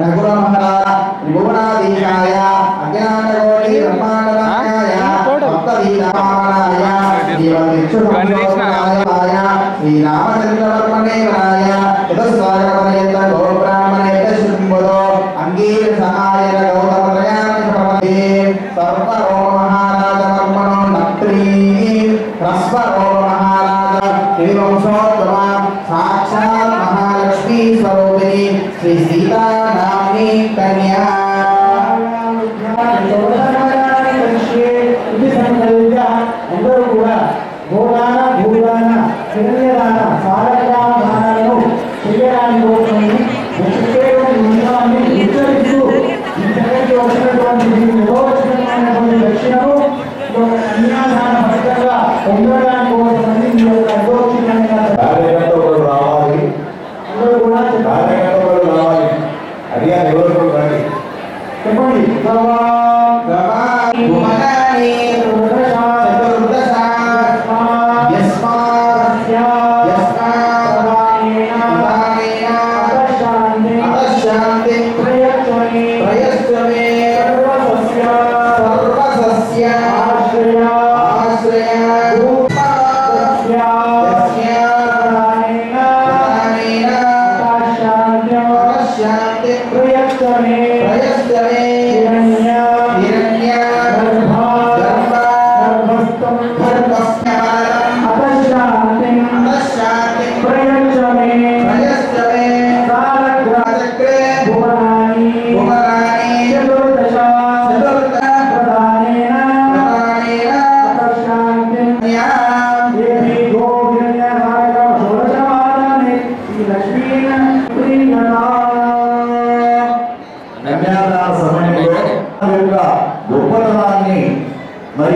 రఘురమహరా భువనాధీశాయ అజ్ఞానకోటి బ్రహ్మాండనాయ భక్తవీరామాయ జీవవిక్షుభంశోధనాయ శ్రీరామచంద్రవర్మణేవరాయ మహారాజ శ్రీవంశోత్తమ సాక్షాత్ మహాలక్ష్మీ స్వరూపిణి శ్రీ సీతారామి కన్యా.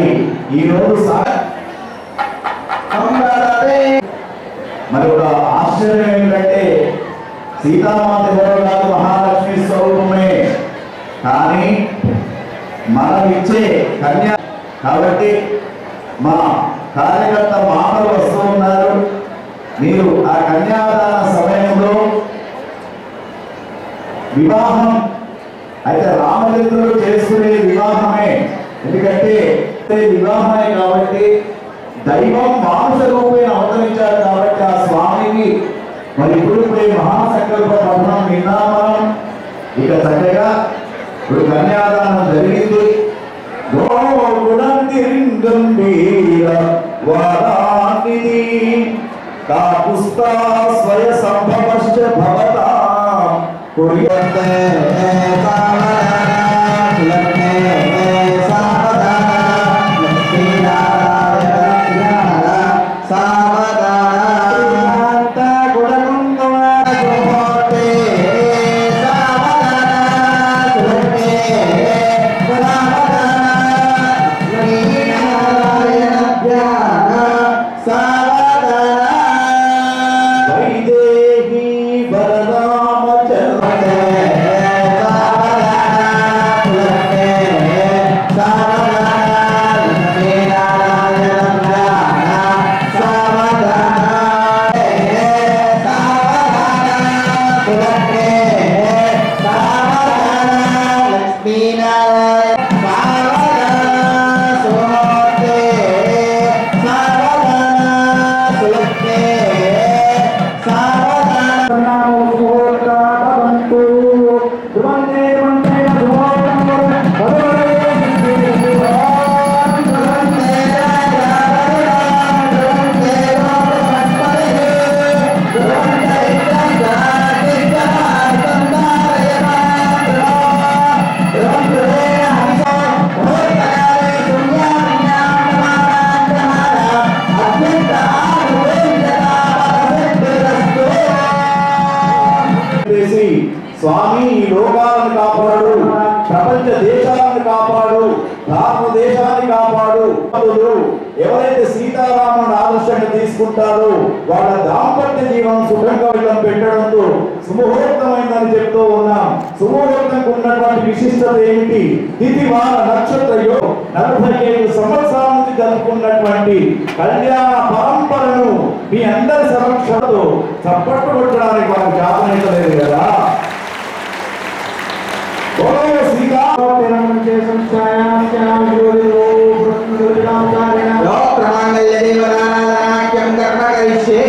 మరి ఈ రోజు మరి ఒక ఆశ్చర్యం ఏంటంటే సీతామాత ఎవరో కాదు మహాలక్ష్మి స్వరూపమే. కానీ మనం ఇచ్చే కన్యా కాబట్టి మా కార్యకర్త మామలు వస్తూ ఉన్నారు. మీరు ఆ కన్యాదాన సమయంలో వివాహం అయితే రామచంద్రుడు చేసుకునే వివాహమే. ఎందుకంటే అంటే వివాహమే కాబట్టి దైవం మానస రూపేణ అవతరించారు కాబట్టి ఆ స్వామికి మరి ఇప్పుడు ఇప్పుడు మహాసంకల్ప పఠనం విన్నాం మనం ఇక చక్కగా ఇప్పుడు కన్యాదానం జరిగింది. స్వయ సంభవశ్చ భవతా. కుర్యతే స్వామి ఈ లోకాలను కాపాడు ప్రపంచ దేశాలను కాపాడు భారత దేశాన్ని కాపాడు ఎవరైతే సీతారాముని ఆదర్శంగా తీసుకుంటారో వాళ్ళ దాంపత్య జీవనం సుఖంగా పెట్టడంతో సుముహూర్తమైందని చెప్తూ ఉన్నాం. సుముహూర్తంకు ఉన్నటువంటి విశిష్టత ఏమిటి? ఇది వాళ్ళ నక్షత్రయో నలభై ఐదు సంవత్సరాల నుంచి జరుపుకున్నటువంటి కళ్యాణ పరంపరను మీ అందరి సమక్షంలో చప్పట్లు కొట్టడానికి వారు లేదు కదా. శ్రీరామ లోక్రమాంగళ్యదేవనానాక్యం కర్మ కరిష్యే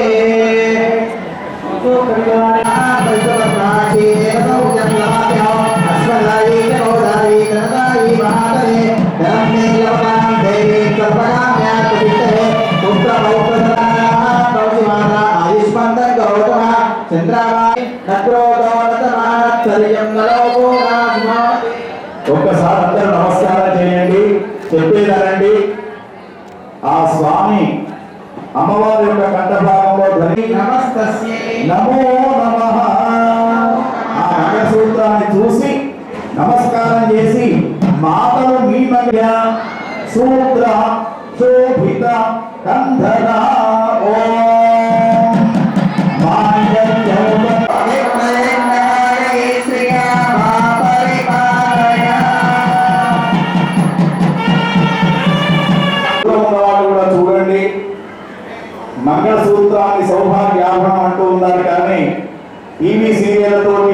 ఒక్కసారి అందరూ నమస్కారం చేయండి చెప్పేదానండి. ఆ స్వామి అమ్మవారి యొక్క కంఠభాగంలో ధ్వని. నమో నమః. ఆ మంగళసూత్రాన్ని చూసి నమస్కారం చేసి మాతలు మీ మధ్య సూత్ర మంగళసూత్రాన్ని సౌభాగ్యాభరణం అంటూ ఉన్నారు కానీ టీవీ సీరియల్ తోటి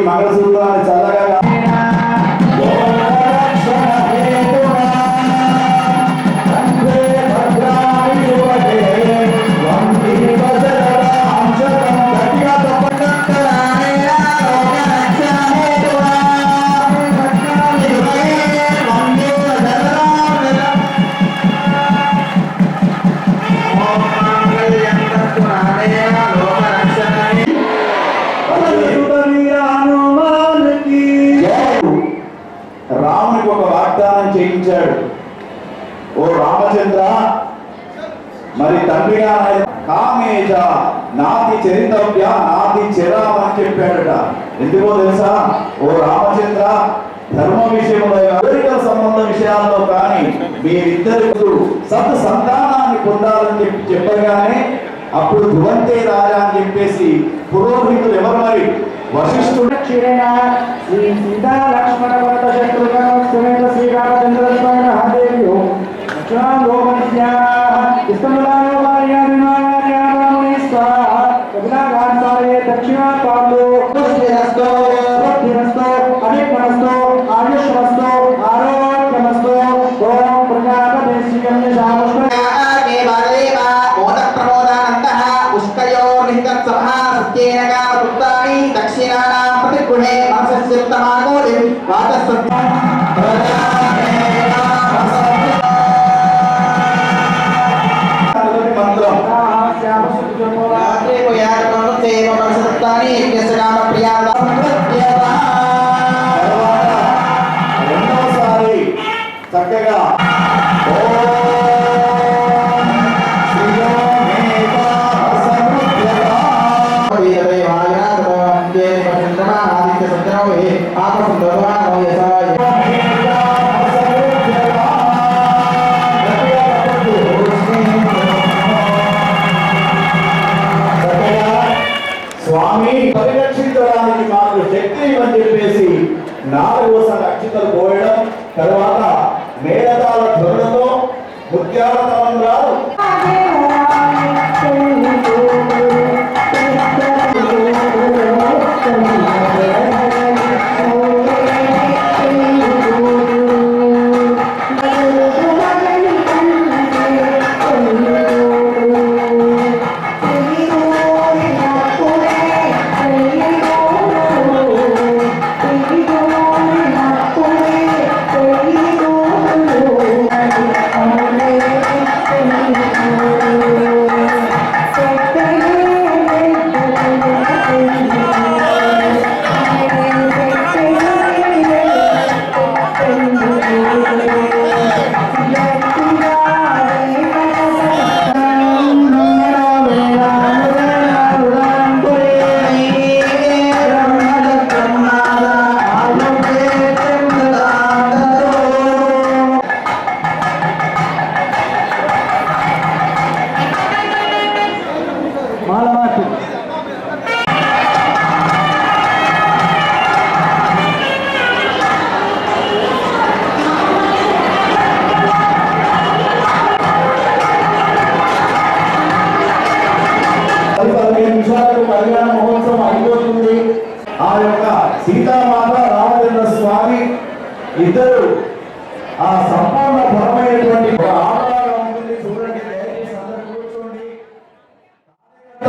వాగ్దానం ఓ రామచంద్ర మరి తండ్రిగా కామేజ నాది చరితవ్య నాది చిరామ్ అని చెప్పాడట. ఎందుకో తెలుసా? ఓ రామచంద్ర ధర్మ విషయంలో కోరికల సంబంధ విషయాల్లో కానీ మీరిద్దరు సత్ సంతానాన్ని పొందాలని చెప్పి చెప్పగానే అప్పుడు ధువంతే రాజా అని చెప్పేసి పురోహితులు ఎవరు మరి? వశిష్ఠుడు క్షీరేణ శ్రీ సీతా లక్ష్మణ భరత శత్రుఘ్న సమేత శ్రీరామచంద్ర స్వామి మహాదేవ్యో దక్షిణాం గోమన్యా ఇష్టములాయో కార్యాభిమానార్యామణి స్వాహ కవినాగాంతారే దక్షిణా పాలు స్వస్తిరస్తో అభిజ్ఞమస్తో మనసస్యుత్తమాగోలి చెప్పేసి నాలుగోసారి అక్షితలు పోయడం తర్వాత మేళతాల ధ్వనులతో ముత్యాల తలంబ్రాలు. రాదు